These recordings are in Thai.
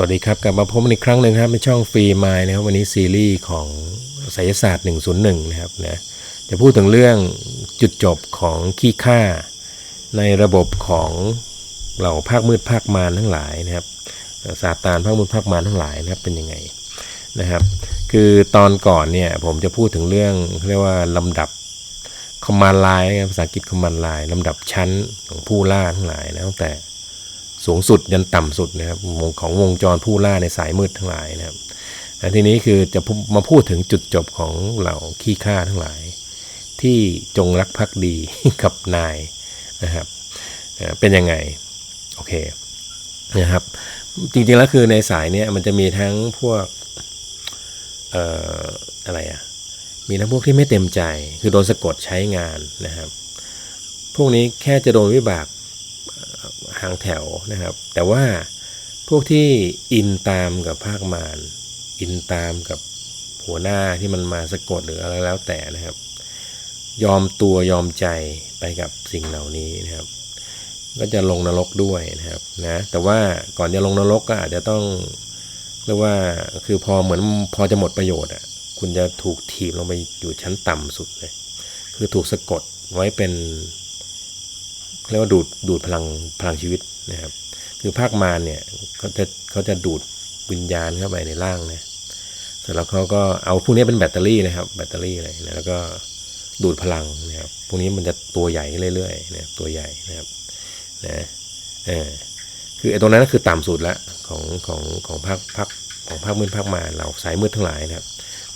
วัสดีครับกลับมาพบกันอีกครั้งหนึ่งครับในช่องฟรีไมล์นะครับวันนี้ซีรีส์ของไสยศาสตร์ 101 นะครับนะจะพูดถึงเรื่องจุดจบของขี้ข้าในระบบของเหล่าภาคมืดภาคมารทั้งหลายนะครับซาตานภาคมืดภาคมารทั้งหลายนะครับเป็นยังไงนะครับ คือตอนก่อนเนี่ยผมจะพูดถึงเรื่องเขาเรียกว่าลำดับคอมมานด์ไลน์ภาษาอังกฤษคอมมานด์ไลน์ลำดับชั้นของผู้ล่าทั้งหลายนะตั้งแต่ สูงสุดยันต่ำสุดนะครับวงของวงจรผู้ล่าในสายมืดทั้งหลายนะครับทีนี้คือจะมาพูดถึงจุดจบของเหล่าขี้ข้าทั้งหลาย ที่จงรักภักดีกับนายนะครับเอ่อเป็นยังไงโอเคนะครับจริงๆแล้วคือในสายเนี้ยมันจะมีทั้งพวกเอ่ออะไรอะมีทั้งพวกที่ไม่เต็มใจ คือโดนสะกดใช้งานนะครับ พวกนี้แค่จะโดนวิบาก หางแถวนะครับ แต่ว่าพวกที่อินตามกับภาคมารอินตามกับหัวหน้าที่มันมาสะกดหรืออะไรแล้วแต่นะครับ ยอมตัวยอมใจไปกับสิ่งเหล่านี้นะครับ ก็จะลงนรกด้วยนะครับนะแต่ว่าก่อนจะลงนรกก็อาจจะต้องเรียกว่าคือพอเหมือนพอจะหมดประโยชน์อะคุณจะถูกถีบลงไปอยู่ชั้นต่ำสุดเลยคือถูกสะกดไว้เป็น เรียกว่าดูดดูดพลังพลังชีวิตนะครับ คือภาคมารเนี่ยเขาจะเขาจะดูดวิญญาณเข้าไปในร่างนะเสร็จแล้วเขาก็เอาพวกนี้เป็นแบตเตอรี่นะครับ แบตเตอรี่เลยนะแล้วก็ดูดพลังนะครับพวกนี้มันจะตัวใหญ่เรื่อยๆนะครับตัวใหญ่นะครับนะเออคือไอ้ตรงนั้นก็คือต่ำสุดละของของของภาคภาคของภาคมืดภาคมารเราสายมืดทั้งหลายนะครับ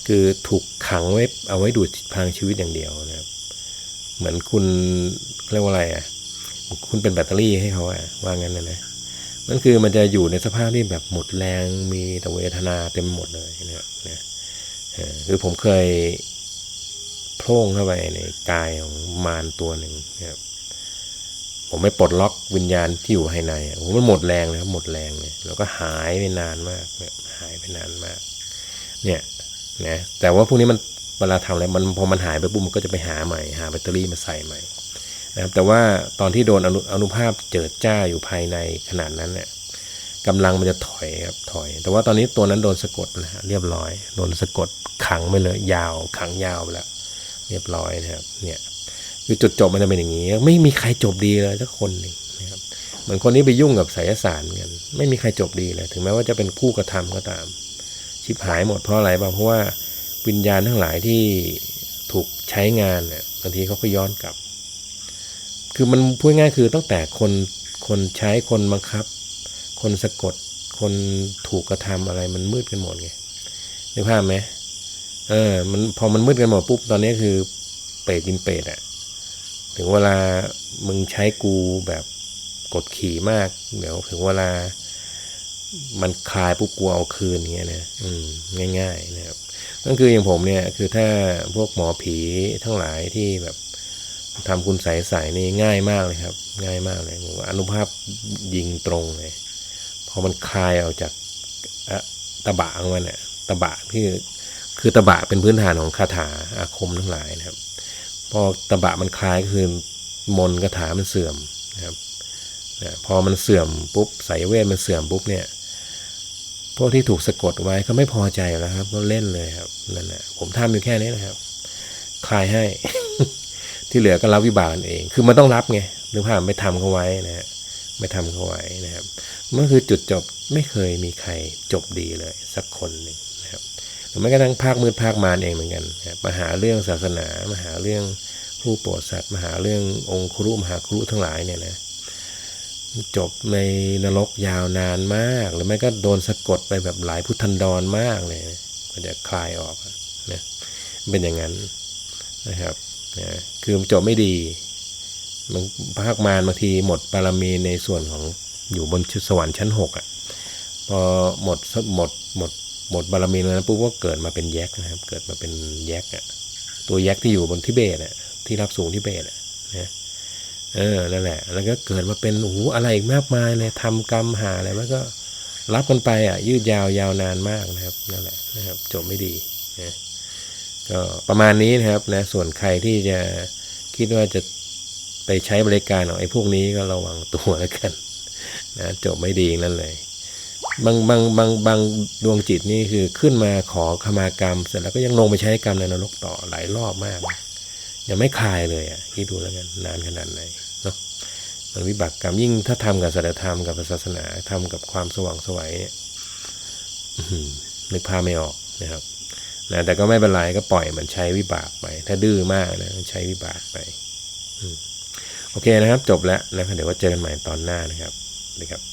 คือถูกขังไว้เอาไว้ดูดพลังชีวิตอย่างเดียวนะครับ เหมือนคุณเรียกว่าอะไรอะ คุณเป็นแบตเตอรี่ให้เขาอะว่างั้นนะนะนั่นคือมันจะอยู่ในสภาพที่แบบหมดแรงมีแต่เวทนาเต็มหมดเลยนะครับนะคือผมเคยโพร่งเข้าไปในกายของมารตัวหนึ่งนะครับผมไม่ปลดล็อกวิญญาณที่อยู่ภายในอะผมมันหมดแรงนะครับหมดแรงเลยแล้วก็หายไปนานมากเนี่ยหายไปนานมาก เนี่ยนะแต่ว่าพวกนี้มันเวลาทำอะไรมันพอมันหายไปปุ๊บมันก็จะไปหาใหม่หาแบตเตอรี่มาใส่ใหม่ นะครับแต่ว่าตอนที่โดนอนุอนุภาพเจิดจ้าอยู่ภายในขนาดนั้นเนี่ยกำลังมันจะถอยครับถอย แต่ว่าตอนนี้ตัวนั้นโดนสะกดนะฮะเรียบร้อย โดนสะกดขังไปเลย ยาว ขังยาวไปแล้ว เรียบร้อยนะครับ เนี่ยคือจุดจบมันจะเป็นอย่างนี้ ไม่มีใครจบดีเลยสักคนหนึ่งนะครับเหมือนคนนี้ไปยุ่งกับไสยศาสตร์เหมือนกัน ไม่มีใครจบดีเลย ถึงแม้ว่าจะเป็นผู้กระทำก็ตาม ชิบหายหมดเพราะอะไรบ้างเพราะว่าวิญญาณทั้งหลายที่ถูกใช้งานเนี่ยบางทีเขาก็ย้อนกลับ คือมันพูดง่ายคือตั้งแต่คนคนใช้คนบังคับ คนสะกด คนถูกกระทำอะไรมันมืดกันหมดไงนึกภาพไหมเออ มันพอมันมืดกันหมดปุ๊บตอนนี้คือเปรตกินเปรตอะถึงเวลามึงใช้กูแบบกดขี่มาก เดี๋ยวถึงเวลา มันคลายปุ๊บกูเอาคืนอย่างเงี้ยนะอืมง่าย ๆ นะครับนั่นคืออย่างผมเนี่ย คือถ้าพวกหมอผีทั้งหลายที่แบบ ทำคุณใสๆนี่ง่ายมากเลยครับ ง่ายมากเลยอนุภาพยิงตรงเลยพอมันคลายออกจากตะบะของมันเนี่ยตะบะที่คือตะบะเป็นพื้นฐานของคาถาอาคมทั้งหลายนะครับ พอตะบะมันคลายก็คือมนคาถามันเสื่อมนะครับพอมันเสื่อมปุ๊บสายเวทมันเสื่อมปุ๊บเนี่ยพวกที่ถูกสะกดไว้ก็ไม่พอใจแล้วครับก็เล่นเลยครับนั่นแหละผมทำอยู่แค่นี้นะครับ คลายให้ ที่เหลือก็รับวิบากกันเอง คือมันต้องรับไงหรือผ่านไม่ทำเขาไว้นะฮะไม่ทำเขาไว้นะครับมันคือจุดจบไม่เคยมีใครจบดีเลย สักคนหนึ่งนะครับหรือแม้กระทั่งภาคมืดภาคมารเองเหมือนกันนะครับมาหาเรื่องศาสนามาหาเรื่องผู้โปรดสัตว์มาหาเรื่ององค์ครุมหาครุทั้งหลายเนี่ยนะจบในนรกยาวนานมาก หรือไม่ก็โดนสะกดไปแบบหลายพุทธันดรมากเลยก็จะคลายออกนะเป็นอย่างนั้นนะครับ นะคือจบไม่ดีมันภาคมารบางทีหมดบารมีในส่วนของอยู่บนสวรรค์ชั้นหกอะพอหมดหมดหมดหมดบารมีแล้วปุ๊บก็เกิดมาเป็นแยกนะครับ เกิดมาเป็นแยกอะตัวแยกที่อยู่บนทิเบตอะที่รับสูงทิเบตอะนะเออนั่นแหละ แล้วก็เกิดมาเป็นโอ้โหอะไรอีกมากมายเลยทำกรรมหาอะไรมันก็รับกันไปอะยืดยาวยาวนานมากนะครับนั่นแหละนะครับจบไม่ดีนะ ก็ประมาณนี้นะครับนะส่วนใครที่จะคิดว่าจะไปใช้บริการของไอ้พวกนี้ก็ระวังตัวแล้วกันนะจบไม่ดีนั่นเลย บางบางบางบางดวงจิตนี่คือขึ้นมาขอขมากรรม เสร็จแล้วก็ยังลงไปใช้กรรมในนรกต่อหลายรอบมาก ยังไม่คลายเลยอะคิดดูแล้วกันนานขนาดไหนเนาะมันวิบากกรรมยิ่งถ้าทำกับศีลธรรมกับศาสนาทำกับความสว่างสวัยเนี่ยนึกภาพไม่ออกนะครับ นะแต่ก็ไม่เป็นไรก็ปล่อยมันใช้วิบากไป ถ้าดื้อมากนะใช้วิบากไปโอเคนะครับ จบแล้วนะครับเดี๋ยวว่าเจอกันใหม่ตอนหน้านะครับดีครับ